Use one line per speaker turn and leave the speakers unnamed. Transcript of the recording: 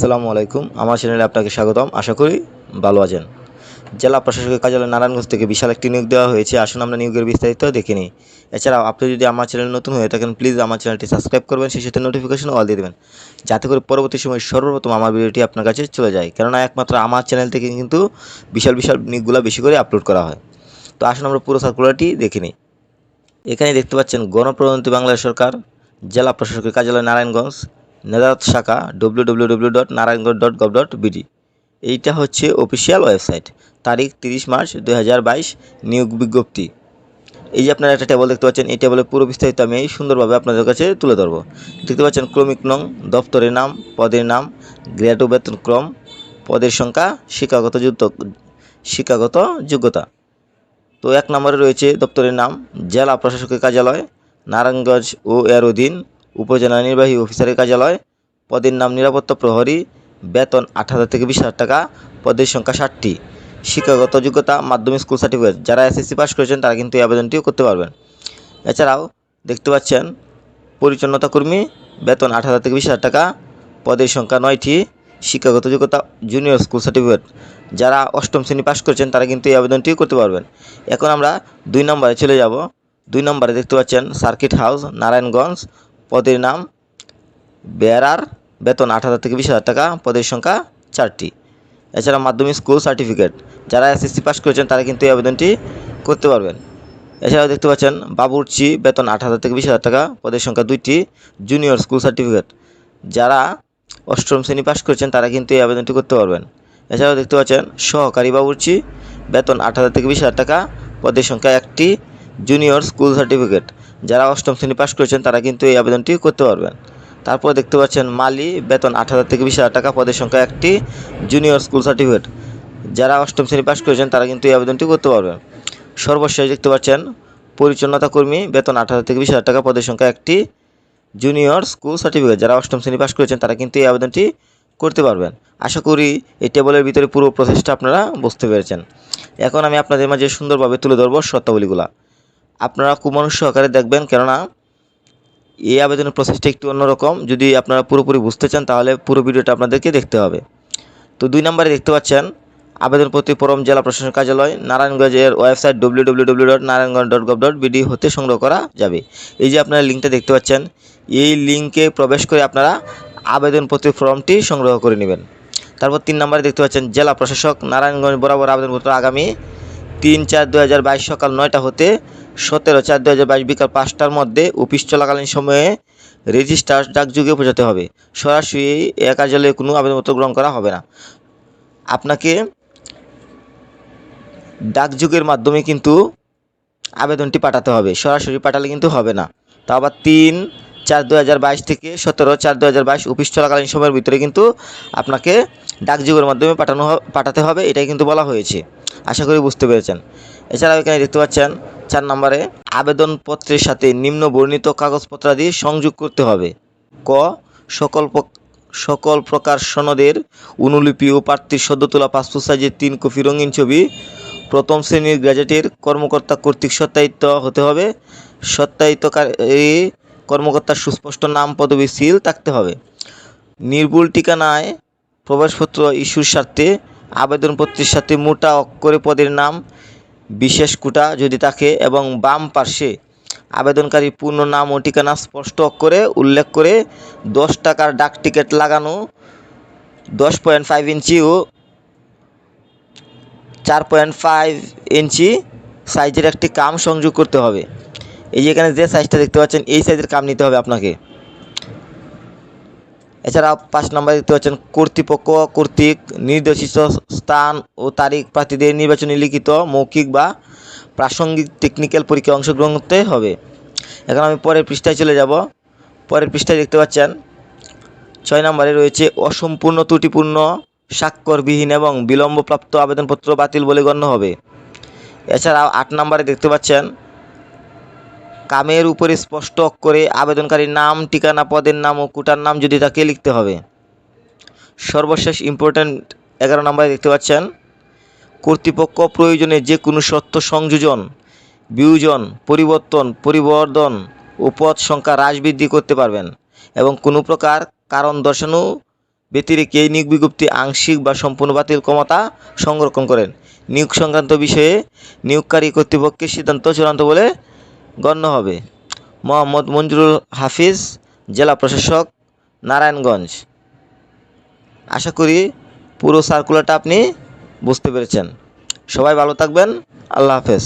আসসালামু আলাইকুম। আমার চ্যানেলে আপনাকে স্বাগতম। আশা করি ভালো আছেন। জেলা প্রশাসকের কার্যালয় নারায়ণগঞ্জ থেকে বিশাল একটি নিয়োগ দেওয়া হয়েছে। আসুন আমরা নিয়োগের বিস্তারিত দেখে নিই। এছাড়াও আপনি যদি আমার চ্যানেল নতুন হয়ে থাকেন প্লিজ আমার চ্যানেলটি সাবস্ক্রাইব করবেন। সেই সাথে নোটিফিকেশন অল দিয়ে দেবেন। যাতে করে পরবর্তী সময় সর্বপ্রথম আমার ভিডিওটি আপনার কাছে চলে যায়। কেননা একমাত্র আমার চ্যানেল থেকে কিন্তু বিশাল বিশাল নিয়োগগুলো বেশি করে আপলোড করা হয়। তো আসুন আমরা পুরো সার্কুলারটি দেখে নিই। এখানে দেখতে পাচ্ছেন গণপ্রজাতন্ত্রী বাংলাদেশ সরকার, জেলা প্রশাসকের কার্যালয় নারায়ণগঞ্জ। নেদারত শাখা W W W dot Narayanganj dot dot এইটা হচ্ছে অফিসিয়াল ওয়েবসাইট তারিখ তিরিশ মার্চ দুই হাজার বাইশ, নিয়োগ বিজ্ঞপ্তি। এই যে আপনারা একটা টেবল দেখতে পাচ্ছেন, এই টেবলের পুরো বিস্তারিত আমি এই সুন্দরভাবে আপনাদের কাছে তুলে ধরবো। দেখতে পাচ্ছেন, ক্রমিক নং, দপ্তরের নাম, পদের নাম, গ্রেড বেতন ক্রম, পদের সংখ্যা, শিক্ষাগত যুক্ত, শিক্ষাগত যোগ্যতা। তো এক নম্বরে রয়েছে দপ্তরের নাম, জেলা প্রশাসকের কার্যালয়, নারায়ণগঞ্জ ও এর অধীন উপজেলা নির্বাহী অফিসারের কার্যালয়। পদের নাম নিরাপত্তা প্রহরী, বেতন আট হাজার থেকে বিশ হাজার টাকা, পদের সংখ্যা ষাটটি। শিক্ষাগত যোগ্যতা, মাধ্যমিক স্কুল সার্টিফিকেট, যারা এসএসসি পাস করেছেন তারা কিন্তু এই আবেদনটিও করতে পারবেন। এছাড়াও দেখতে পাচ্ছেন, পরিচ্ছন্নতা কর্মী, বেতন আট হাজার থেকে বিশ হাজার টাকা, পদের সংখ্যা নয়টি। শিক্ষাগত যোগ্যতা জুনিয়র স্কুল সার্টিফিকেট যারা অষ্টম শ্রেণি পাস করেছেন তারা কিন্তু এই আবেদনটিও করতে পারবেন। এখন আমরা দুই নম্বরে চলে যাব। দুই নম্বরে দেখতে পাচ্ছেন সার্কিট হাউস, নারায়ণগঞ্জ। পদের নাম বেয়ারার বেতন আট হাজার থেকে বিশ হাজার টাকা, পদের সংখ্যা চারটি। এছাড়া মাধ্যমিক স্কুল সার্টিফিকেট। যারা এসএসসি পাস করেছেন, তারা কিন্তু এই আবেদনটি করতে পারবেন। এছাড়াও দেখতে পাচ্ছেন, বাবুর্চি বেতন আট হাজার থেকে বিশ হাজার টাকা, পদের সংখ্যা দুইটি জুনিয়র স্কুল সার্টিফিকেট যারা অষ্টম শ্রেণি পাস করেছেন, তারা কিন্তু এই আবেদনটি করতে পারবেন। এছাড়াও দেখতে পাচ্ছেন, সহকারী বাবুর্চি, বেতন আট হাজার থেকে বিশ হাজার টাকা, পদের সংখ্যা একটি জুনিয়র স্কুল সার্টিফিকেট যারা অষ্টম শ্রেণি পাস করেছেন, তারা কিন্তু এই আবেদনটি করতে পারবেন। তারপর দেখতে পাচ্ছেন মালি বেতন আট হাজার থেকে বিশ হাজার টাকা, পদের সংখ্যা একটি জুনিয়র স্কুল সার্টিফিকেট যারা অষ্টম শ্রেণি পাস করেছেন, তারা কিন্তু এই আবেদনটি করতে পারবেন। সর্বশেষ দেখতে পাচ্ছেন, পরিচ্ছন্নতা কর্মী, বেতন আট হাজার থেকে বিশ হাজার টাকা, পদের সংখ্যা একটি জুনিয়র স্কুল সার্টিফিকেট যারা অষ্টম শ্রেণি পাস করেছেন, তারা কিন্তু এই আবেদনটি করতে পারবেন। আশা করি এই টেবলের ভিতরে পুরো প্রসেসটা আপনারা বুঝতে পেরেছেন। এখন আমি আপনাদের মাঝে সুন্দরভাবে তুলে ধরবো শর্তাবলীগুলো। আপনারা খুব মানুষ সহকারে দেখবেন, কেননা এই আবেদনের প্রসেসটা একটু অন্যরকম। যদি আপনারা পুরোপুরি বুঝতে চান, তাহলে পুরো ভিডিওটা আপনাদেরকে দেখতে হবে। তো দুই নম্বরে দেখতে পাচ্ছেন আবেদনপত্রী পরম জেলা প্রশাসন কার্যালয় নারায়ণগঞ্জের website W W W dot Narayanganj dot gov dot BD হতে সংগ্রহ করা যাবে। এই যে আপনারা লিঙ্কটা দেখতে পাচ্ছেন, এই লিঙ্কে প্রবেশ করে আপনারা আবেদনপত্রের ফর্মটি সংগ্রহ করে নেবেন। তারপর তিন নম্বরে দেখতে পাচ্ছেন, জেলা প্রশাসক নারায়ণগঞ্জ বরাবর আবেদনপত্র আগামী তিন চার দু সকাল নয়টা হতে সতেরো চার দু হাজার বাইশ বিকাল পাঁচটার মধ্যে অফিস চলাকালীন সময়ে রেজিস্টার ডাকযোগে পৌঁছাতে হবে। সরাসরি এ কার্যালয়ে কোনো আবেদনপত্র গ্রহণ করা হবে না। আপনাকে ডাকযোগের মাধ্যমে কিন্তু আবেদনটি পাঠাতে হবে। সরাসরি পাঠালে কিন্তু হবে না। তা আবার তিন চার দু হাজার বাইশ থেকে সতেরো চার দু হাজার বাইশ অফিস চলাকালীন সময়ের ভিতরে কিন্তু আপনাকে ডাকযোগের মাধ্যমে পাঠানো পাঠাতে হবে। এটাই কিন্তু বলা হয়েছে। আশা করি বুঝতে পেরেছেন। এছাড়াও এখানে দেখতে পাচ্ছেন চার নম্বরে আবেদনপত্রের সাথে নিম্ন বর্ণিত কাগজপত্রাদি সংযোগ করতে হবে। ক, সকল সকল প্রকার সনদের অনুলিপি ও প্রার্থীর সদ্য তোলা পাসপোর্ট সাইজের তিন কপি রঙিন ছবি, প্রথম শ্রেণির গ্র্যাজুয়েটের কর্মকর্তা কর্তৃক সত্যায়িত হতে হবে। সত্যায়িতকারী কর্মকর্তার সুস্পষ্ট নাম, পদবি, সিল থাকতে হবে। নির্ভুল ঠিকানায় প্রবেশপত্র ইস্যুর স্বার্থে আবেদনপত্রের সাথে মোটা অক্ষরে পদের নাম বিশেষ কোটা যদি থাকে এবং বাম পার্শ্বে আবেদনকারীর পূর্ণ নাম ও ঠিকানা স্পষ্ট করে উল্লেখ করে দশ টাকার ডাক টিকিট লাগানো, দশ পয়েন্ট ফাইভ ইঞ্চি ও চার পয়েন্ট ফাইভ ইঞ্চি সাইজের একটি কাম সংযোগ করতে হবে। এই যে এখানে যে সাইজটা দেখতে পাচ্ছেন, এই সাইজের কাম নিতে হবে আপনাকে। এছাড়া পাঁচ নম্বরে দেখতে পাচ্ছেন কর্তৃপক্ষ, কর্তৃক নির্দেশিত স্থান ও তারিখ প্রার্থীদের নির্বাচনী লিখিত মৌখিক বা প্রাসঙ্গিক টেকনিক্যাল পরীক্ষায় অংশগ্রহণ করতে হবে। এখন আমি পরের পৃষ্ঠায় চলে যাব। পরের পৃষ্ঠায় দেখতে পাচ্ছেন, ছয় নম্বরে রয়েছে অসম্পূর্ণ, ত্রুটিপূর্ণ, স্বাক্ষরবিহীন এবং বিলম্বপ্রাপ্ত আবেদনপত্র বাতিল বলে গণ্য হবে। এছাড়াও আট নম্বরে দেখতে পাচ্ছেন কামের উপরে স্পষ্ট করে আবেদনকারীর নাম, ঠিকানা, পদের নাম ও কুটার নাম যদি তাকে লিখতে হবে। সর্বশেষ ইম্পর্ট্যান্ট এগারো নম্বরে দেখতে পাচ্ছেন, কর্তৃপক্ষ প্রয়োজনে যে কোনো সত্য সংযোজন, বিয়োজন, পরিবর্তন, পরিবর্ধন ও পদ সংখ্যা হ্রাস বৃদ্ধি করতে পারবেন এবং কোনো প্রকার কারণ দর্শানো ব্যতিরেকে এই নিয়োগ বিজ্ঞপ্তি আংশিক বা সম্পূর্ণ বাতিল ক্ষমতা সংরক্ষণ করেন। নিয়োগ সংক্রান্ত বিষয়ে নিয়োগকারী কর্তৃপক্ষের সিদ্ধান্ত চূড়ান্ত বলে গণ্য হবে। মোহাম্মদ মঞ্জুরুল হাফিজ, জেলা প্রশাসক, নারায়ণগঞ্জ। আশা করি পুরো সার্কুলারটা আপনি বুঝতে পেরেছেন। সবাই ভালো থাকবেন। আল্লাহ হাফেজ।